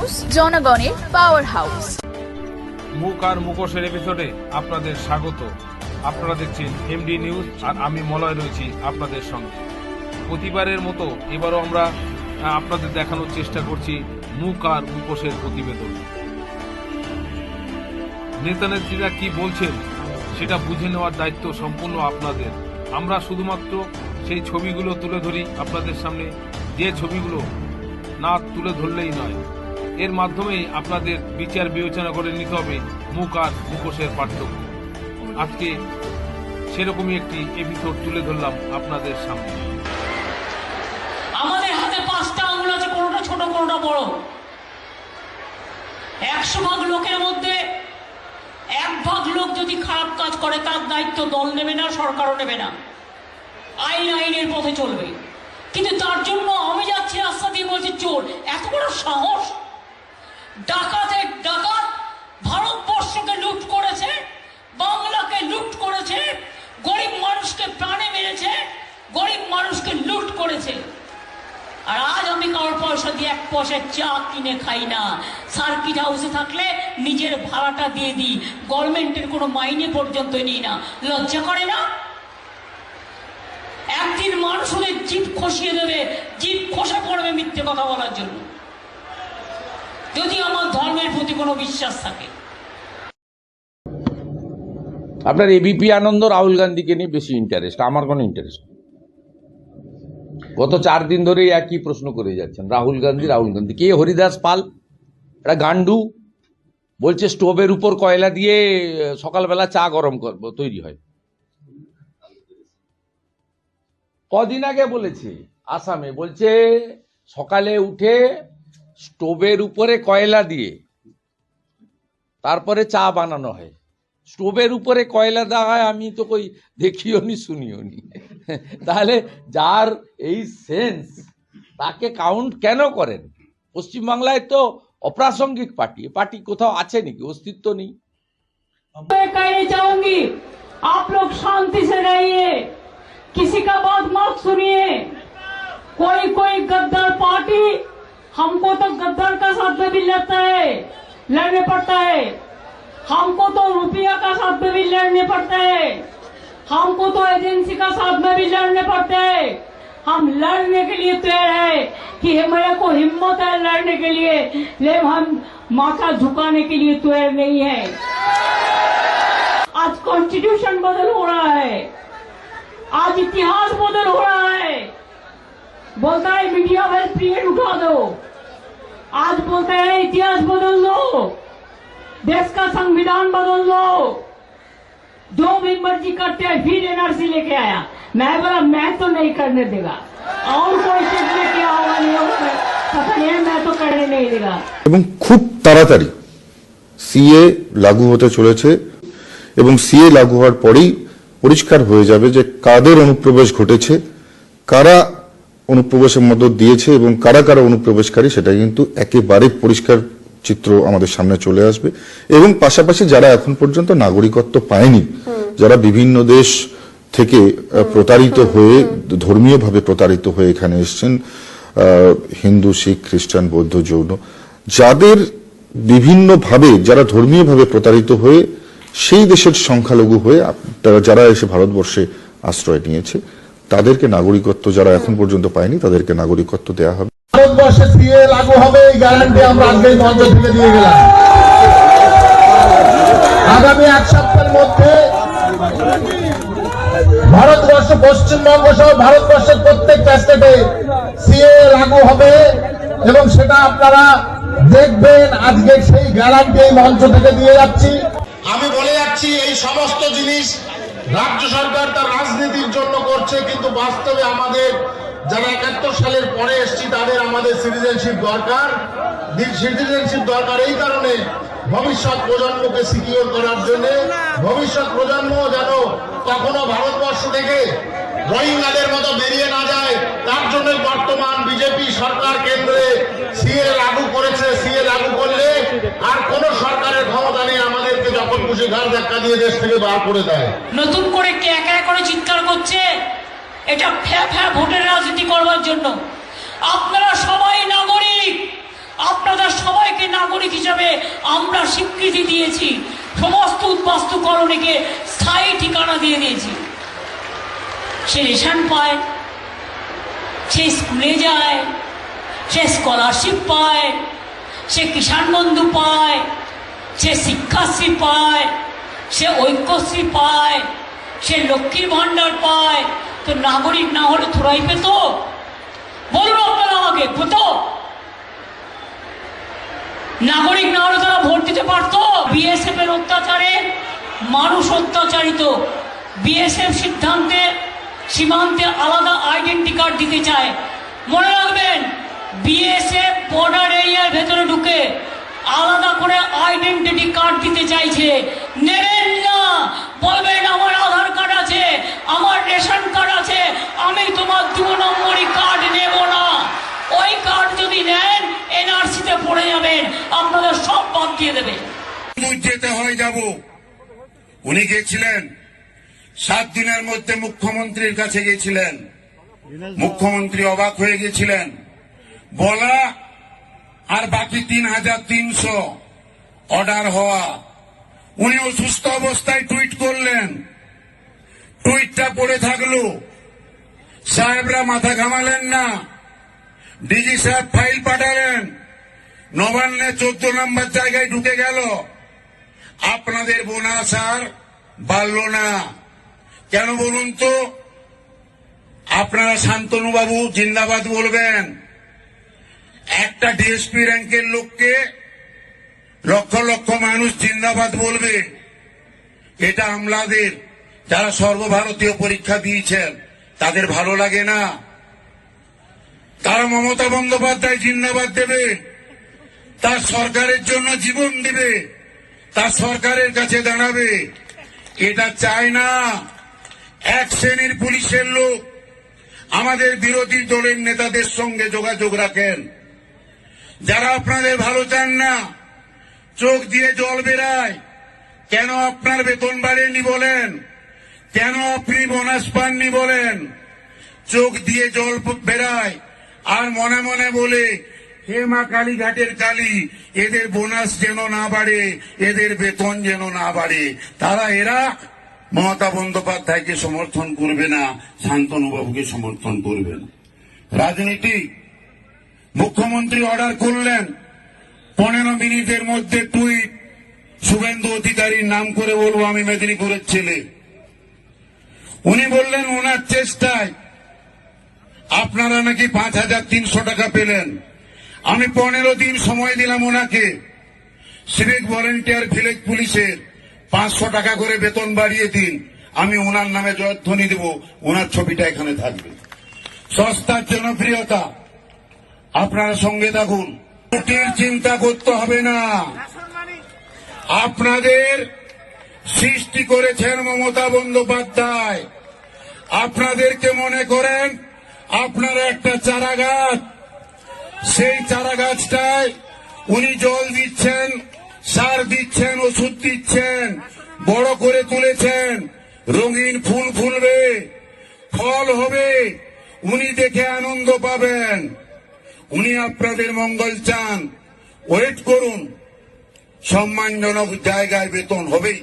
News, জনগণের power house মুখ আর মুখোশের এপিসোডে আপনাদের স্বাগত। আপনারা দেখছেন এমডি নিউজ আর আমি মলয় রয়েছি আপনাদের সঙ্গে। প্রতিবারের মতো এবারও আমরা আপনাদের দেখানোর চেষ্টা করছি মুখ আর মুখোশের প্রতিবেদন। নেতা নেত্রীরা কি বলছেন, সেটা বুঝে নেওয়ার দায়িত্ব সম্পূর্ণ আপনাদের। আমরা শুধুমাত্র সেই ছবিগুলো তুলে ধরি আপনাদের সামনে। যে ছবিগুলো না তুলে ধরলেই নয় এর মাধ্যমেই আপনাদের বিচার বিবেচনা করে নিতে হবে মুখ আর মুখোশের পার্থক্য। আজকে সেরকমই একটি এপিসোড তুলে ধরলাম আপনাদের সামনে। আমাদের হাতে পাঁচটা আঙুল আছে, কোনোটা ছোট, কোনোটা বড়? একশো ভাগ লোকের মধ্যে এক ভাগ লোক যদি খারাপ কাজ করে, তার দায়িত্ব দল নেবে না, সরকারও নেবে না। আইন আইনের পথে চলবে। কিন্তু তার জন্য আমি যাচ্ছি রাস্তা দিয়ে বলছি, চোর, এত বড় সাহস! ডাকাতের ডাকাত ভারতবর্ষকে লুট করেছে, বাংলাকে লুট করেছে, গরিব মানুষকে প্রাণে মেরেছে, গরিব মানুষকে লুট করেছে। আর আজ আমি কারোর পয়সা দিয়ে এক পয়সার চা কিনে খাই না। সার্কিট হাউসে থাকলে নিজের ভাড়াটা দিয়ে দিই। গভর্নমেন্টের কোনো মাইনে পর্যন্ত নিই না। লজ্জা করে না? একদিন মানুষ ওদের জিপ খসিয়ে দেবে। জিপ খসে পড়বে মিথ্যে কথা বলার জন্য। যদি আমার ধর্মের প্রতি কোনো বিশ্বাস থাকে। আপনার এবিপি আনন্দ রাহুল গান্ধীকে নিয়ে বেশি ইন্টারেস্ট আমার কোনো ইন্টারেস্ট গত চার দিন ধরেই একই প্রশ্ন করে যাচ্ছেন, রাহুল গান্ধী রাহুল গান্ধী। কে? হরিদাস পাল। এটা গান্ডু বলছে, স্টোভের উপর কয়লা দিয়ে সকালবেলা চা গরম করব তৈরি হয়। কদিন আগে বলেছে, আসামে। বলছে, সকালে উঠে স্টোভের উপরে কয়লা দিয়ে তারপরে চা বানানো হয় স্টোভের উপরে কয়লা দেওয়া হয় আমি তো কই দেখিও নি শুনিও নি তাহলে যার এই সেন্স তাকে কাউন্ট কেন করেন পশ্চিমবাংলায় তো অপ্রাসঙ্গিক পার্টি পার্টি কোথাও আছে নাকি অস্তিত্ব নেই मैं कहना चाहूंगी आप लोग शांति से रहिए किसी का बात मत सुनिए हमको तो गद्दार का साथ में भी लड़ता है, लड़ने पड़ता है। हमको तो रुपया का साथ में भी लड़ने पड़ता है। हमको तो एजेंसी का साथ में भी लड़ने पड़ते हैं। हम लड़ने के लिए तैयार है कि मेरे को हिम्मत है लड़ने के लिए। लेकिन हम माथा झुकाने के लिए तैयार नहीं है। आज कॉन्स्टिट्यूशन बदल हो रहा है। आज इतिहास बदल हो रहा है। बोलता है मीडिया वेल पीरियड उठा दो। इतिहास बदल दो देश का संविधान बदल दो जो भी मर्जी करते हैं फिर एनआरसी लेके आया मैं बोला मैं तो नहीं करने देगा और कोई चीज लेके आओगा नहीं होगा पता नहीं है, मैं तो करने नहीं देगा এবং খুব তাড়াতাড়ি সিএ লাগু হতে চলেছে এবং সিএ লাগু হওয়ার পরেই পরিষ্কার হয়ে যাবে যে কাদের অনুপ্রবেশ ঘটেছে কারা অনুপ্রবেশের মদত দিয়েছে এবং কারা কারা অনুপ্রবেশকারী সেটা কিন্তু একেবারে পরিষ্কার চিত্র আমাদের সামনে চলে আসবে। এবং পাশাপাশি যারা এখন পর্যন্ত নাগরিকত্ব পায়নি যারা বিভিন্ন দেশ থেকে প্রতারিত হয়ে ধর্মীয়ভাবে প্রতারিত হয়ে এখানে এসেছেন হিন্দু শিখ খ্রিস্টান বৌদ্ধ জৈন যাদের বিভিন্নভাবে যারা ধর্মীয়ভাবে প্রতারিত হয়ে সেই দেশের সংখ্যালঘু হয়ে তারা যারা এসে ভারতবর্ষে আশ্রয় নিয়েছে তাদেরকে নাগরিকত্ব যারা এখন পর্যন্ত পায়নি, তাদেরকে নাগরিকত্ব দেয়া হবে। ভারতবর্ষে সিএ লাগু হবে, এই গ্যারান্টি আমরা আজকেই মঞ্চ থেকে দিয়ে গেলাম। আগামী এক সপ্তাহের মধ্যে ভারতবর্ষ, পশ্চিমবঙ্গ সহ ভারতবর্ষের প্রত্যেকটা স্টেটে সিএ লাগু হবে এবং সেটা আপনারা দেখবেন। আজকে সেই গ্যারান্টি এই মঞ্চ থেকে দিয়ে যাচ্ছি। আমি বলে যাচ্ছি, এই সমস্ত জিনিস রাজ্য সরকার তার রাজনীতির জন্য করছে, কিন্তু বাস্তবে আমাদের যারা একাত্তর সালের পরে এসছি, তাদের আমাদের সিটিজেনশিপ দরকার। সিটিজেনশিপ দরকার এই কারণে ভবিষ্যৎ প্রজন্মকে সিকিউর করার জন্য। ভবিষ্যৎ প্রজন্ম যেন কখনো ভারতবর্ষ থেকে রোহিঙ্গাদের মতো বেরিয়ে না যায়, তার জন্য বর্তমান বিজেপি সরকার কেন্দ্রে সিএ লাগু করেছে সিএ লাগু করলে আর কোন সরকারের ক্ষমতা নেই আমাদেরকে যখন খুশি নতুন করে কে একা করে চিৎকার করছে? এটা ফ্যা ফ্যা ভোটের রাজনীতি করবার জন্য। আপনারা সবাই নাগরিক। আপনাদের সবাইকে নাগরিক হিসাবে আমরা স্বীকৃতি দিয়েছি। সমস্ত উদ্বাস্তুকরণীকে স্থায়ী ঠিকানা দিয়ে দিয়েছি। সে রেশন পায়, সে স্কুলে যায়, সে স্কলারশিপ পায়, সে কিষাণ বন্ধু পায় সে শিক্ষাশ্রী পায়, সে ঐক্যশ্রী পায়, সে লক্ষ্মীর ভাণ্ডার পায়। তো নাগরিক না হলে থোড়াই পেত? বলুন আপনারা আমাকে, পেত? নাগরিক না হলে তারা ভোট দিতে পারতো? বিএসএফ এর অত্যাচারে মানুষ অত্যাচারিত। বিএসএফ সিদ্ধান্তে সীমান্তে আলাদা আইডেন্টি কার্ড দিতে চায়। মনে রাখবেন, বিএসএফ বর্ডার এরিয়ার ভেতরে ঢুকে আলাদা করে আইডেন্টিটি কার্ড দিতে চাইছে। নেবেন না। বলবেন, আমার আধার কার্ড আছে, আমার রেশন কার্ড আছে, আমি তোমার দু নম্বরই কার্ড নেব না। ওই কার্ড যদি নেন এনআরসিতে পড়ে যাবেন, আপনাদের সব বাদ দিয়ে দেবে। যেতে হয় যাব। উনি গেছিলেন, সাত দিনের মধ্যে মুখ্যমন্ত্রীর কাছে গেছিলেন। মুখ্যমন্ত্রী অবাক হয়ে গেছিলেন। বলা আর বাকি তিন হাজার তিনশো অর্ডার হওয়া। উনি অসুস্থ অবস্থায় টুইট করলেন। টুইটটা পড়ে থাকল। সাহেবরা মাথা ঘামালেন না। ডিজি সাহেব ফাইল পাঠালেন। নবান্নে চোদ্দ নম্বর জায়গায় ঢুকে গেল। আপনাদের বোনাস আর বাড়ল না। কেন বলুন তো? আপনারা শান্তনুবাবু জিন্দাবাদ বলবেন। একটা ডিএসপি র্যাঙ্কের লোককে লক্ষ লক্ষ মানুষ জিন্দাবাদ বলবে। এটা আমলাদের, যারা সর্বভারতীয় পরীক্ষা দিয়েছেন, তাদের ভালো লাগে না। তারা মমতা বন্দ্যোপাধ্যায় জিন্দাবাদ দেবে। তার সরকারের জন্য জীবন দিবে। তার সরকারের কাছে দাঁড়াবে। এটা চায় না। এক শ্রেণির পুলিশের লোক, আমাদের বিরোধী দলের নেতাদের সঙ্গে যোগাযোগ রাখেন। যারা আপনাদের ভালো চান না, চোখ দিয়ে জল বেরায়। কেন আপনার বেতন বাড়েনি বলেন? কেন আপনি বোনাস পাননি বলেন? চোখ দিয়ে জল বেরায়। আর মনে মনে বলে, হে মা কালীঘাটের কালী, এদের বোনাস যেন না বাড়ে, এদের বেতন যেন না বাড়ে। তারা এরা মমতা বন্দ্যোপাধ্যায়কে সমর্থন করবে না, শান্তনুবাবুকে সমর্থন করবে না। রাজনীতি মুখ্যমন্ত্রী অর্ডার করলেন। পনেরো মিনিটের মধ্যে টুইট। শুভেন্দু অধিকারীর নাম করে বলব, আমি মেদিনীপুরের ছেলে। উনি বললেন, ওনার চেষ্টায় আপনারা নাকি পাঁচ হাজার তিনশো টাকা পেলেন। আমি পনেরো দিন সময় দিলাম ওনাকে। সিভিক ভলেন্টিয়ার ভিলেজ পুলিশের পাঁচশো টাকা করে বেতন বাড়িয়ে দিন। আমি ওনার নামে জয়ধ্বনি দেব। ওনার ছবিটা এখানে থাকবে। সস্তার জনপ্রিয়তা। আপনারা সঙ্গে থাকুন। রুটির চিন্তা করতে হবে না। আপনাদের সৃষ্টি করেছেন মমতা বন্দ্যোপাধ্যায়। আপনাদেরকে মনে করেন, আপনারা একটা চারা গাছ সেই চারা গাছটায় উনি জল দিচ্ছেন, সার দিচ্ছেন, ওষুধ দিচ্ছেন, বড় করে তুলেছেন। রঙিন ফুল ফুলবে, ফল হবে, উনি দেখে আনন্দ পাবেন। উনি আপনাদের মঙ্গল চান। ওয়েট করুন। সম্মানজনক জায়গায় বেতন হবেই।